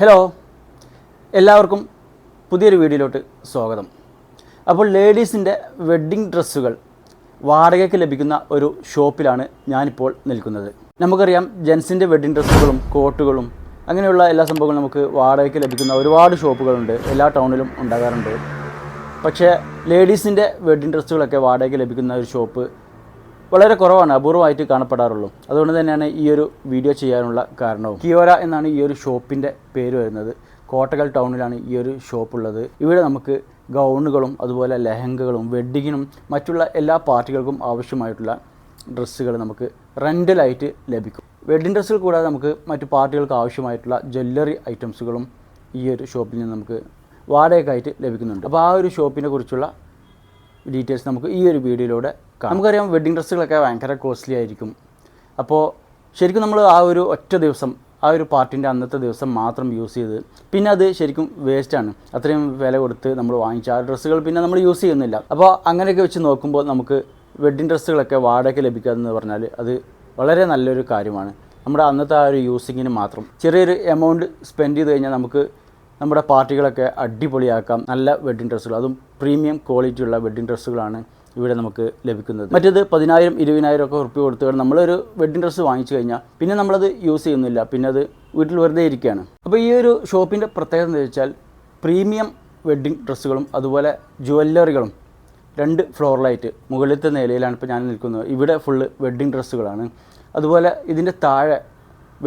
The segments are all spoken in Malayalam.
ഹലോ എല്ലാവർക്കും പുതിയൊരു വീഡിയോയിലോട്ട് സ്വാഗതം. അപ്പോൾ ലേഡീസിന്റെ വെഡ്ഡിംഗ് ഡ്രസ്സുകൾ വാടകയ്ക്ക് ലഭിക്കുന്ന ഒരു ഷോപ്പിലാണ് ഞാനിപ്പോൾ നിൽക്കുന്നത്. നമുക്കറിയാം ജെൻസിന്റെ വെഡ്ഡിംഗ് ഡ്രസ്സുകളും കോട്ടുകളും അങ്ങനെയുള്ള എല്ലാ സംഭവങ്ങളും നമുക്ക് വാടകയ്ക്ക് ലഭിക്കുന്ന ഒരുപാട് ഷോപ്പുകളുണ്ട്. എല്ലാ ടൗണിലും ഉണ്ടാകാറുണ്ട്. പക്ഷേ ലേഡീസിന്റെ വെഡ്ഡിംഗ് ഡ്രസ്സുകളൊക്കെ വാടകയ്ക്ക് ലഭിക്കുന്ന ഒരു ഷോപ്പ് വളരെ കുറവാണ് അപൂർവമായിട്ട് കാണപ്പെടാറുള്ളൂ. അതുകൊണ്ട് തന്നെയാണ് ഈ ഒരു വീഡിയോ ചെയ്യാനുള്ള കാരണവും. കിയോര എന്നാണ് ഈ ഒരു ഷോപ്പിന്റെ പേര് വരുന്നത്. കോട്ടകൽ ടൗണിലാണ് ഈ ഒരു ഷോപ്പ് ഉള്ളത് ഇവിടെ നമുക്ക് ഗൗണുകളും അതുപോലെ ലെഹങ്കകളും വെഡ്ഡിങ്ങിനും മറ്റുള്ള എല്ലാ പാർട്ടികൾക്കും ആവശ്യമായിട്ടുള്ള ഡ്രസ്സുകൾ നമുക്ക് റെന്റലായിട്ട് ലഭിക്കും. വെഡ്ഡിങ് ഡ്രസ്സുകൾ കൂടാതെ നമുക്ക് മറ്റു പാർട്ടികൾക്ക് ആവശ്യമായിട്ടുള്ള ജ്വല്ലറി ഐറ്റംസുകളും ഈ ഒരു ഷോപ്പിൽ നിന്ന് നമുക്ക് വാടകയ്ക്കായിട്ട് ലഭിക്കുന്നുണ്ട്. അപ്പോൾ ആ ഒരു ഷോപ്പിനെ കുറിച്ചുള്ള ഡീറ്റെയിൽസ് നമുക്ക് ഈ ഒരു വീഡിയോയിലൂടെ നമുക്കറിയാം വെഡ്ഡിങ് ഡ്രസ്സുകളൊക്കെ ഭയങ്കര കോസ്റ്റ്ലി ആയിരിക്കും. അപ്പോൾ ശരിക്കും നമ്മൾ ആ ഒരു ഒറ്റ ദിവസം ആ ഒരു പാർട്ടിന്റെ അന്നത്തെ ദിവസം മാത്രം യൂസ് ചെയ്ത് പിന്നെ അത് ശരിക്കും വേസ്റ്റാണ് അത്രയും വില കൊടുത്ത് നമ്മൾ വാങ്ങിച്ച ആ ഡ്രസ്സുകൾ പിന്നെ നമ്മൾ യൂസ് ചെയ്യുന്നില്ല. അപ്പോൾ അങ്ങനെയൊക്കെ വെച്ച് നോക്കുമ്പോൾ നമുക്ക് വെഡ്ഡിങ് ഡ്രസ്സുകളൊക്കെ വാടകയ്ക്ക് ലഭിക്കുക എന്ന് പറഞ്ഞാൽ അത് വളരെ നല്ലൊരു കാര്യമാണ്. നമ്മുടെ അന്നത്തെ ആ ഒരു യൂസിങ്ങിന് മാത്രം. ചെറിയൊരു എമൗണ്ട് സ്പെൻഡ് ചെയ്ത് കഴിഞ്ഞാൽ നമുക്ക് നമ്മുടെ പാർട്ടികളൊക്കെ അടിപൊളിയാക്കാം. നല്ല വെഡ്ഡിങ് ഡ്രസ്സുകൾ അതും പ്രീമിയം ക്വാളിറ്റിയുള്ള വെഡ്ഡിങ് ഡ്രസ്സുകളാണ് ഇവിടെ നമുക്ക് ലഭിക്കുന്നത്. മറ്റേത് പതിനായിരം ഇരുപതിനായിരം ഒക്കെ ഉറുപ്പ്യ കൊടുത്തുകൊണ്ട് നമ്മളൊരു വെഡ്ഡിംഗ് ഡ്രസ്സ് വാങ്ങിച്ചു കഴിഞ്ഞാൽ പിന്നെ നമ്മളത് യൂസ് ചെയ്യുന്നില്ല. പിന്നെ അത് വീട്ടിൽ വെറുതെ ഇരിക്കുകയാണ്. അപ്പോൾ ഈ ഒരു ഷോപ്പിന്റെ പ്രത്യേകത എന്ന് വെച്ചാൽ പ്രീമിയം വെഡ്ഡിംഗ് ഡ്രസ്സുകളും അതുപോലെ ജുവല്ലറികളും രണ്ട് ഫ്ലോറിലായിട്ട് മുകളിലത്തെ നിലയിലാണ് ഇപ്പോൾ ഞാൻ നിൽക്കുന്നത്. ഇവിടെ ഫുള്ള് വെഡ്ഡിംഗ് ഡ്രസ്സുകളാണ് അതുപോലെ ഇതിന്റെ താഴെ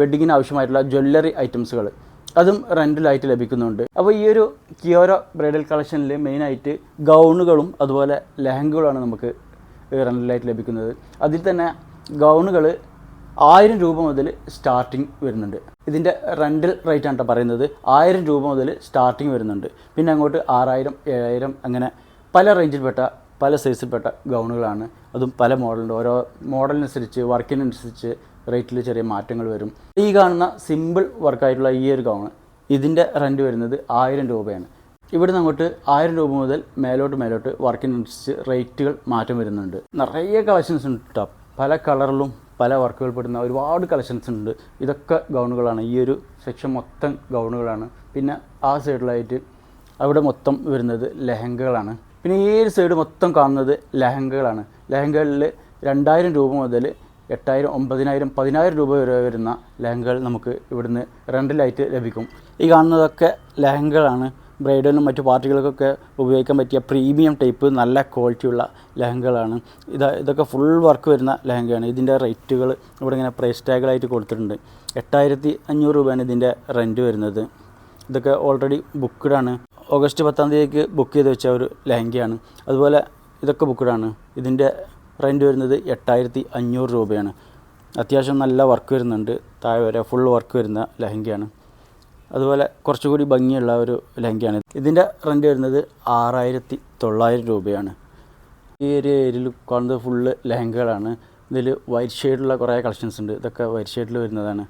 വെഡ്ഡിങ്ങിന് ആവശ്യമായിട്ടുള്ള ജ്വല്ലറി ഐറ്റംസുകൾ അതും റെന്റിലായിട്ട് ലഭിക്കുന്നുണ്ട്. അപ്പോൾ ഈ ഒരു കിയോര ബ്രൈഡൽ കളക്ഷനിൽ മെയിനായിട്ട് ഗൗണുകളും അതുപോലെ ലെഹങ്കകളുമാണ് നമുക്ക് റെന്റിലായിട്ട് ലഭിക്കുന്നത്. അതിൽ തന്നെ ഗൗണുകൾ ആയിരം രൂപ മുതൽ സ്റ്റാർട്ടിങ് വരുന്നുണ്ട്. ഇതിന്റെ റെന്റൽ റേറ്റ് ആണ് പറയുന്നത്. ആയിരം രൂപ മുതൽ സ്റ്റാർട്ടിങ് വരുന്നുണ്ട്. പിന്നെ അങ്ങോട്ട് ആറായിരം ഏഴായിരം അങ്ങനെ പല റേഞ്ചിൽപ്പെട്ട പല സൈസിൽപ്പെട്ട ഗൗണുകളാണ്. അതും പല മോഡലുണ്ട് ഓരോ മോഡലിനനുസരിച്ച് വർക്കിനനുസരിച്ച് റേറ്റിൽ ചെറിയ മാറ്റങ്ങൾ വരും. ഈ കാണുന്ന സിമ്പിൾ വർക്കായിട്ടുള്ള ഈ ഒരു ഗൗൺ ഇതിന്റെ റെന്റ് വരുന്നത് ആയിരം രൂപയാണ്. ഇവിടുന്ന് അങ്ങോട്ട് ആയിരം രൂപ മുതൽ മേലോട്ട് മേലോട്ട് വർക്കിനനുസരിച്ച് റേറ്റുകൾ മാറ്റം വരുന്നുണ്ട്. നിറയെ കളക്ഷൻസ് ഉണ്ട് കേട്ടോ പല കളറിലും പല വർക്കുകൾ പെടുന്ന ഒരുപാട് കളക്ഷൻസ് ഉണ്ട്. ഇതൊക്കെ ഗൗണുകളാണ് ഈ ഒരു സെക്ഷൻ മൊത്തം ഗൗണുകളാണ് പിന്നെ ആ സൈഡിലായിട്ട് അവിടെ മൊത്തം വരുന്നത് ലെഹങ്കകളാണ്. പിന്നെ ഈ ഒരു സൈഡ് മൊത്തം കാണുന്നത് ലെഹങ്കകളാണ്. ലെഹങ്കകളിൽ രണ്ടായിരം രൂപ മുതൽ എട്ടായിരം ഒമ്പതിനായിരം പതിനായിരം രൂപ വരെ വരുന്ന ലഹങ്കകൾ നമുക്ക് ഇവിടുന്ന് റെന്റിലായിട്ട് ലഭിക്കും. ഈ കാണുന്നതൊക്കെ ലഹങ്കകളാണ്. ബ്രൈഡലിനും മറ്റു പാർട്ടികൾക്കൊക്കെ ഉപയോഗിക്കാൻ പറ്റിയ പ്രീമിയം ടൈപ്പ് നല്ല ക്വാളിറ്റിയുള്ള ലഹങ്കകളാണ്. ഇത് ഇതൊക്കെ ഫുൾ വർക്ക് വരുന്ന ലഹങ്കയാണ്. ഇതിന്റെ റേറ്റുകൾ ഇവിടെ ഇങ്ങനെ പ്രൈസ് ടാഗുകളായിട്ട് കൊടുത്തിട്ടുണ്ട്. എട്ടായിരത്തി അഞ്ഞൂറ് രൂപയാണ് ഇതിന്റെ റെന്റ് വരുന്നത്. ഇതൊക്കെ ഓൾറെഡി ബുക്ക്ഡാണ് ഓഗസ്റ്റ് പത്താം തീയതിക്ക് ബുക്ക് ചെയ്ത് വെച്ച ഒരു ലഹങ്കയാണ്. അതുപോലെ ഇതൊക്കെ ബുക്ക്ഡാണ് ഇതിന്റെ റെന്റ് വരുന്നത് എട്ടായിരത്തി അഞ്ഞൂറ് രൂപയാണ്. അത്യാവശ്യം നല്ല വർക്ക് വരുന്നുണ്ട്. താഴെ വരെ ഫുൾ വർക്ക് വരുന്ന ലഹങ്കയാണ്. അതുപോലെ കുറച്ചുകൂടി ഭംഗിയുള്ള ഒരു ലഹങ്കയാണ്. ഇതിന്റെ റെന്റ് വരുന്നത് ആറായിരത്തി തൊള്ളായിരം രൂപയാണ്. ഈ ഒരു ഏരിയയിൽ കാണുന്നത് ഫുള്ള് ലഹങ്കകളാണ്. ഇതിൽ വൈറ്റ് ഷെയ്ഡുള്ള കുറേ കളക്ഷൻസ് ഉണ്ട്. ഇതൊക്കെ വൈറ്റ് ഷെയ്ഡിൽ വരുന്നതാണ്.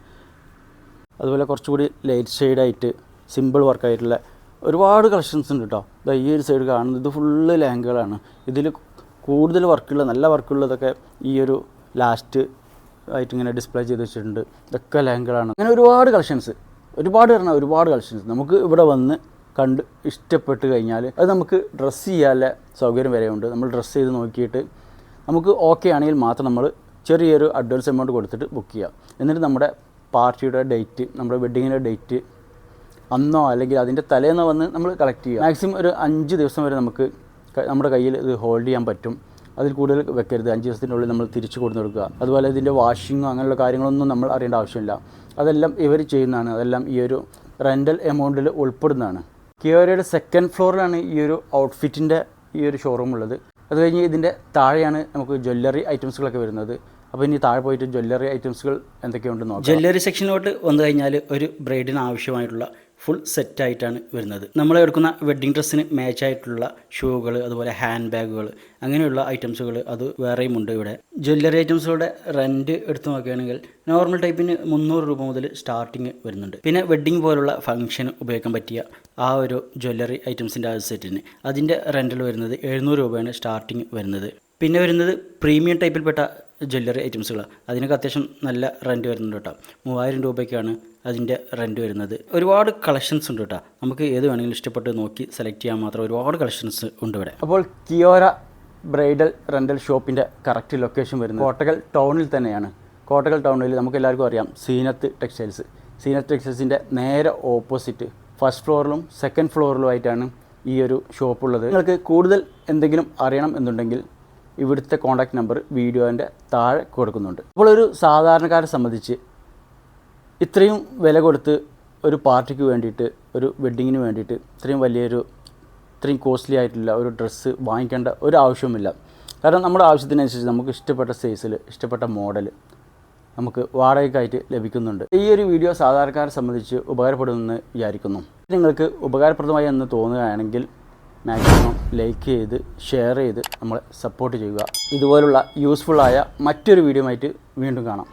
അതുപോലെ കുറച്ചുകൂടി ലൈറ്റ് ഷെയ്ഡായിട്ട് സിമ്പിൾ വർക്കായിട്ടുള്ള ഒരുപാട് കളക്ഷൻസ് ഉണ്ട് കേട്ടോ ഈ ഒരു സൈഡ് കാണുന്നത് ഇത് ഫുള്ള് ലഹങ്കകളാണ്. ഇതിൽ കൂടുതൽ വർക്കുള്ള നല്ല വർക്കുള്ളതൊക്കെ ഈ ഒരു ലാസ്റ്റ് ആയിട്ട് ഇങ്ങനെ ഡിസ്പ്ലേ ചെയ്ത് വെച്ചിട്ടുണ്ട്. ഇതൊക്കെ ലാംഗിളാണ് അങ്ങനെ ഒരുപാട് കളക്ഷൻസ് ഒരുപാട് പറഞ്ഞാൽ ഒരുപാട് കളക്ഷൻസ് നമുക്ക് ഇവിടെ വന്ന് കണ്ട് ഇഷ്ടപ്പെട്ട് കഴിഞ്ഞാൽ അത് നമുക്ക് ഡ്രസ്സ് ചെയ്യാനുള്ള സൗകര്യം വരെയുണ്ട് നമ്മൾ ഡ്രസ്സ് ചെയ്ത് നോക്കിയിട്ട് നമുക്ക് ഓക്കെ ആണെങ്കിൽ മാത്രം നമ്മൾ ചെറിയൊരു അഡ്വാൻസ് എമൗണ്ട് കൊടുത്തിട്ട് ബുക്ക് ചെയ്യാം. എന്നിട്ട് നമ്മുടെ പാർട്ടിയുടെ ഡേറ്റ് നമ്മുടെ വെഡ്ഡിങ്ങിന്റെ ഡേറ്റ് അന്നോ അല്ലെങ്കിൽ അതിന്റെ തലേന്നോ വന്ന് നമ്മൾ കളക്ട് ചെയ്യുക മാക്സിമം ഒരു അഞ്ച് ദിവസം വരെ നമുക്ക് നമ്മുടെ കയ്യിൽ ഇത് ഹോൾഡ് ചെയ്യാൻ പറ്റും. അതിൽ കൂടുതൽ വെക്കരുത്. അഞ്ച് ദിവസത്തിനുള്ളിൽ നമ്മൾ തിരിച്ചു കൊടുത്തു കൊടുക്കുക. അതുപോലെ ഇതിന്റെ വാഷിങ്ങോ അങ്ങനെയുള്ള കാര്യങ്ങളൊന്നും നമ്മൾ അറിയേണ്ട ആവശ്യമില്ല. അതെല്ലാം ഇവർ ചെയ്യുന്നതാണ്. അതെല്ലാം ഈ ഒരു റെന്റൽ എമൗണ്ടിൽ ഉൾപ്പെടുന്നതാണ്. കിയോരയുടെ സെക്കൻഡ് ഫ്ലോറിലാണ് ഈ ഒരു ഔട്ട്ഫിറ്റിന്റെ ഈ ഒരു ഷോറൂം ഉള്ളത്. അത് കഴിഞ്ഞ് ഇതിന്റെ താഴെയാണ് നമുക്ക് ജ്വല്ലറി ഐറ്റംസുകളൊക്കെ വരുന്നത്. അപ്പോൾ ഇനി താഴെ പോയിട്ട് ജ്വല്ലറി ഐറ്റംസുകൾ എന്തൊക്കെയുണ്ടെന്ന് നോക്കാം. ജ്വല്ലറി സെക്ഷനിലോട്ട് വന്നു കഴിഞ്ഞാൽ ഒരു ബ്രൈഡിന് ആവശ്യമായിട്ടുള്ള ഫുൾ സെറ്റായിട്ടാണ് വരുന്നത്. നമ്മൾ എടുക്കുന്ന വെഡ്ഡിങ് ഡ്രസ്സിന് മാച്ച് ആയിട്ടുള്ള ഷൂകൾ അതുപോലെ ഹാൻഡ് ബാഗുകൾ അങ്ങനെയുള്ള ഐറ്റംസുകൾ അത് വേറെയും ഉണ്ട് ഇവിടെ. ജ്വല്ലറി ഐറ്റംസുകളുടെ റെന്റ് എടുത്തു നോക്കുകയാണെങ്കിൽ നോർമൽ ടൈപ്പിന് മുന്നൂറ് രൂപ മുതൽ സ്റ്റാർട്ടിങ് വരുന്നുണ്ട്. പിന്നെ വെഡ്ഡിങ് പോലുള്ള ഫംഗ്ഷൻ ഉപയോഗിക്കാൻ പറ്റിയ ആ ഒരു ജ്വല്ലറി ഐറ്റംസിന്റെ ആ സെറ്റിന് അതിന്റെ റെന്റിൽ വരുന്നത് എഴുന്നൂറ് രൂപയാണ് സ്റ്റാർട്ടിങ് വരുന്നത്. പിന്നെ വരുന്നത് പ്രീമിയം ടൈപ്പിൽപ്പെട്ട ജ്വല്ലറി ഐറ്റംസുകൾ. അതിനൊക്കെ അത്യാവശ്യം നല്ല റെന്റ് വരുന്നുണ്ട് കേട്ടോ. മൂവായിരം രൂപയ്ക്കാണ് അതിന്റെ റെന്റ് വരുന്നത്. ഒരുപാട് കളക്ഷൻസ് ഉണ്ട് കേട്ടോ. നമുക്ക് ഏത് വേണമെങ്കിലും ഇഷ്ടപ്പെട്ട് നോക്കി സെലക്ട് ചെയ്യാൻ മാത്രം ഒരുപാട് കളക്ഷൻസ് ഉണ്ട് ഇവിടെ. അപ്പോൾ കിയോര ബ്രൈഡൽ റെന്റൽ ഷോപ്പിന്റെ കറക്റ്റ് ലൊക്കേഷൻ വരുന്നത് കോട്ടകൽ ടൗണിൽ തന്നെയാണ്. കോട്ടകൽ ടൗണിൽ നമുക്ക് എല്ലാവർക്കും അറിയാം സീനത്ത് ടെക്സ്റ്റൈൽസ് സീനത്ത് ടെക്സ്റ്റൈൽസിന്റെ നേരെ ഓപ്പോസിറ്റ് ഫസ്റ്റ് ഫ്ലോറിലും സെക്കൻഡ് ഫ്ലോറിലുമായിട്ടാണ് ഈ ഒരു ഷോപ്പുള്ളത് നിങ്ങൾക്ക് കൂടുതൽ എന്തെങ്കിലും അറിയണം എന്നുണ്ടെങ്കിൽ ഇവിടുത്തെ കോൺടാക്റ്റ് നമ്പർ വീഡിയോന്റെ താഴെ കൊടുക്കുന്നുണ്ട്. അപ്പോൾ ഒരു സാധാരണക്കാരെ സംബന്ധിച്ച് ഇത്രയും വില കൊടുത്ത് ഒരു പാർട്ടിക്ക് വേണ്ടിയിട്ട് ഒരു വെഡ്ഡിങ്ങിന് വേണ്ടിയിട്ട് ഇത്രയും വലിയൊരു ഇത്രയും കോസ്റ്റ്ലി ആയിട്ടുള്ള ഒരു ഡ്രസ്സ് വാങ്ങിക്കേണ്ട ഒരു ആവശ്യവുമില്ല. കാരണം നമ്മുടെ ആവശ്യത്തിനനുസരിച്ച് നമുക്ക് ഇഷ്ടപ്പെട്ട സൈസിൽ ഇഷ്ടപ്പെട്ട മോഡൽ നമുക്ക് വാടകയ്ക്കായിട്ട് ലഭിക്കുന്നുണ്ട്. ഈ ഒരു വീഡിയോ സാധാരണക്കാരെ സംബന്ധിച്ച് ഉപകാരപ്പെടുമെന്ന് വിചാരിക്കുന്നു. നിങ്ങൾക്ക് ഉപകാരപ്രദമായി എന്ന് തോന്നുകയാണെങ്കിൽ മാക്സിമം ലൈക്ക് ചെയ്ത് ഷെയർ ചെയ്ത് നമ്മളെ സപ്പോർട്ട് ചെയ്യുക. ഇതുപോലുള്ള യൂസ്ഫുള്ളായ മറ്റൊരു വീഡിയോ ആയിട്ട് വീണ്ടും കാണാം.